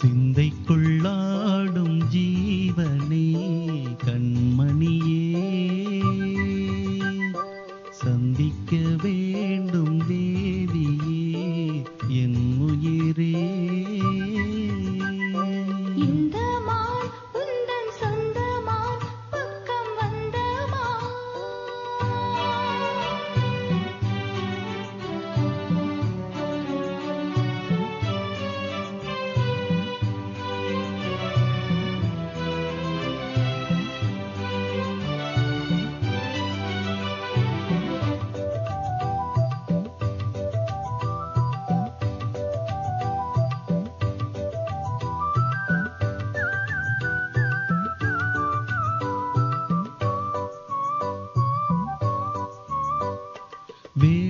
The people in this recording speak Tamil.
சிந்தைக்குள்ளாடும் ஜீவனே கண்மணியே சந்திக்கவே Be.